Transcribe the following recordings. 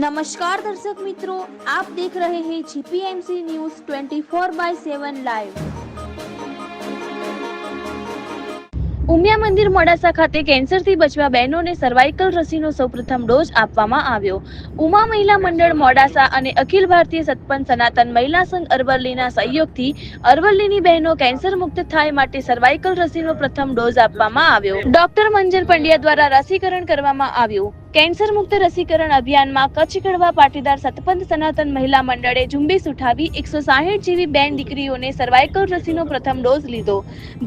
નમસ્કાર દર્શક મિત્રો આપ દેખ રહે હે GPMC news 24 by 7 live Umiya મંદિર મોડાસા ખાતે કેન્સરથી બચવા બહેનોને સર્વાઇકલ રસીનો સૌપ્રથમ ડોઝ આપવામાં આવ્યો. ઉમા મહિલા મંડળ મોડાસા અને અખિલ ભારતીય સતપંચ સનાતન મહિલા સંઘ અરવલ્લીના સહયોગથી અરવલ્લીની બહેનો કેન્સર મુક્ત થાય માટે સર્વાઇકલ રસીનો પ્રથમ ડોઝ આપવામાં આવ્યો. ડોક્ટર મંજર પંડ્યા દ્વારા રસીકરણ કરવામાં આવ્યું. કેન્સર મુક્ત રસીકરણ અભિયાનમાં કચ્છ કડવા પાટીદાર સતપંથ સનાતન મહિલા મંડળે ઝુંબેશ ઉઠાવી એકસો સાહીઠ જેવી બેન દીકરીઓને સર્વાઇકલ રસીનો પ્રથમ ડોઝ લીધો.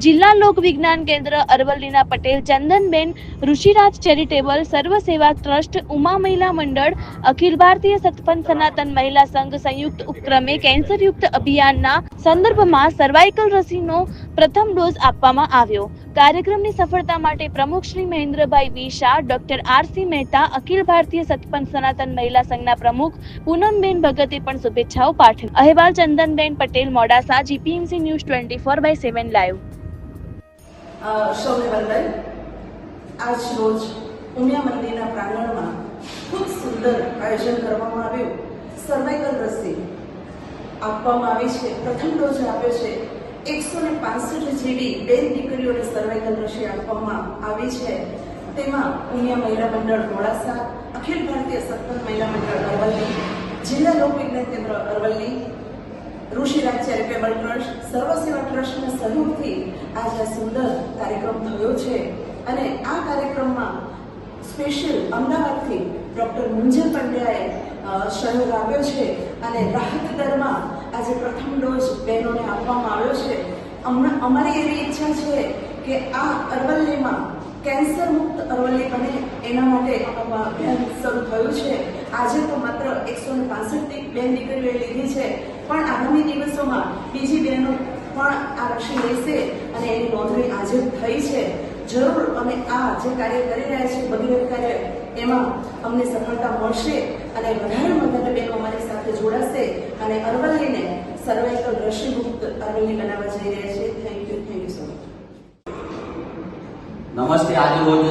જિલ્લા લોક વિજ્ઞાન કેન્દ્ર અરવલ્લીના પટેલ, ચંદનબેન, ઋષિરાજ ચેરિટેબલ સર્વ સેવા ટ્રસ્ટ, ઉમા મહિલા મંડળ, અખિલ ભારતીય સતપંથ સનાતન મહિલા સંઘ સંયુક્ત ઉપક્રમે કેન્સરયુક્ત અભિયાનના સંદર્ભમાં સર્વાઇકલ રસીનો પ્રથમ ડોઝ આપવામાં આવ્યો. કાર્યક્રમની સફળતા માટે પ્રમુખ Shri Mahendrabhai V Shah doctor R C Mehta, Akhil Bharatiya Satpanth Sanatan મહિલા સંઘના પ્રમુખ પૂનમબેન ભગતે પણ શુભેચ્છાઓ પાઠવી. અહેવાલ Chandanben Patel, Modasa, GPMC news twenty four by seven live. સૌને વંદન આજ રોજ ઉમિયા મંદિરના પ્રાંગણમાં ખૂબ સુંદર આયોજન કરવામાં આવ્યું. સર્વાઈકલ રસી આપવામાં આવી છે. પ્રથમ ડોઝ આપ્યો છે. એકસો ને પાસઠ જેવી બે દીકરીઓને સર્વાઇકલ રસી આપવામાં આવી છે. તેમાં ઉમિયા મહિલા મંડળ મોડાસા, અખિલ ભારતીય સત્તર મહિલા મંડળ અરવલ્લી, જિલ્લા લોકવિજ્ઞાન કેન્દ્ર અરવલ્લી ઋષિરાજ ચેરિટેબલ ટ્રસ્ટ સર્વ સેવા ટ્રસ્ટના સહયોગથી આજે સુંદર કાર્યક્રમ થયો છે. અને આ કાર્યક્રમમાં સ્પેશિયલ અમદાવાદથી ડૉક્ટર મુંજલ પંડ્યાએ સહયોગ આપ્યો છે. અને રાહત દરમાં આજે પ્રથમ ડોઝ બહેનોને આપવામાં અમારી એવી ઈચ્છા છે કે આ અરવલ્લીમાં કેન્સર મુક્ત અરવલ્લી બને એના માટે અભિયાન શરૂ થયું છે. આજે તો માત્ર એકસો ને પાસઠ બેન દીકરીઓએ લીધી છે. પણ આગામી દિવસોમાં બીજી બહેનો પણ આ રક્ષી લેશે અને એની નોંધણી આજે થઈ છે. જરૂર અમે આ જે કાર્ય કરી રહ્યા છીએ, ભગીરથ કાર્ય, એમાં અમને સફળતા મળશે અને વધારે વધારે બહેનો અમારી સાથે જોડાશે અને અરવલ્લીને સર્વાઇકલ રસી મુક્ત અરવલ્લી બનાવવા જઈ રહ્યા છે. Thank you thank you so much નમસ્તે. આજે રોજ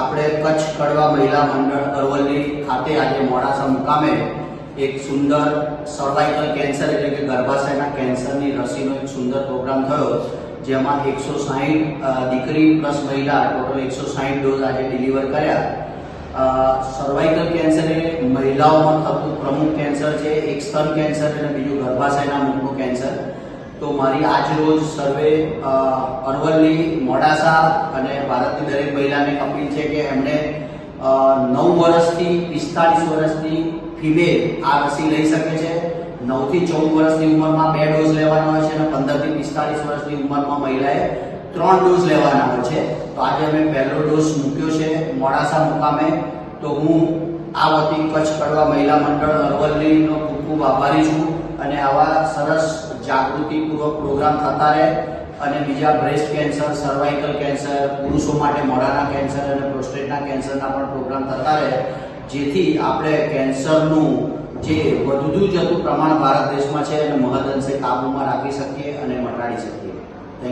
આપણે કચ્છ કડવા મહિલા મંડળ અરવલ્લી ખાતે આજે મોડાસા મુકામે એક સુંદર સર્વાઇકલ કેન્સર એટલે કે ગર્ભાશયના કેન્સરની રસીનો એક સુંદર પ્રોગ્રામ થયો, જેમાં એકસો સાહીઠ દીકરી પ્લસ મહિલા ટોટલ એકસો સાહીઠ ડોઝ આજે ડિલિવર કર્યા. સર્વાઇકલ કેન્સર એ મહિલાઓમાં થતું પ્રમુખ કેન્સર છે, એક સ્તન કેન્સર અને બીજું ગર્ભાશયના મુખનું કેન્સર તો મારી આજ રોજ સર્વે અરવલ્લી, મોડાસા અને ભારતની દરેક મહિલાને અપીલ છે કે એમણે નવ વર્ષથી પિસ્તાળીસ વર્ષની ફિમેલ આ રસી લઈ શકે છે. નવથી ચૌદ વર્ષની ઉંમરમાં બે ડોઝ લેવાનો હોય છે અને પંદરથી પિસ્તાળીસ વર્ષની ઉંમરમાં મહિલાએ ત્રણ ડોઝ લેવાના હોય છે. તો આજે અમે પહેલો ડોઝ મૂક્યો છે મોડાસા મુકામે. તો હું આ વતી કચ્છ કડવા મહિલા મંડળ અરવલ્લીનો ખૂબ ખૂબ આભારી છું અને આવા સરસ જાગૃતિપૂર્વક પ્રોગ્રામ થતા રહે અને બીજા બ્રેસ્ટ કેન્સર સર્વાઇકલ કેન્સર પુરુષો માટે મોઢાના કેન્સર અને પ્રોસ્ટેટના કેન્સરના પણ પ્રોગ્રામ થતા રહે, જેથી આપણે કેન્સરનું જે વધતું જતું પ્રમાણ ભારત દેશમાં છે એને મહદ અંશે કાબૂમાં રાખી શકીએ અને મટાડી શકીએ.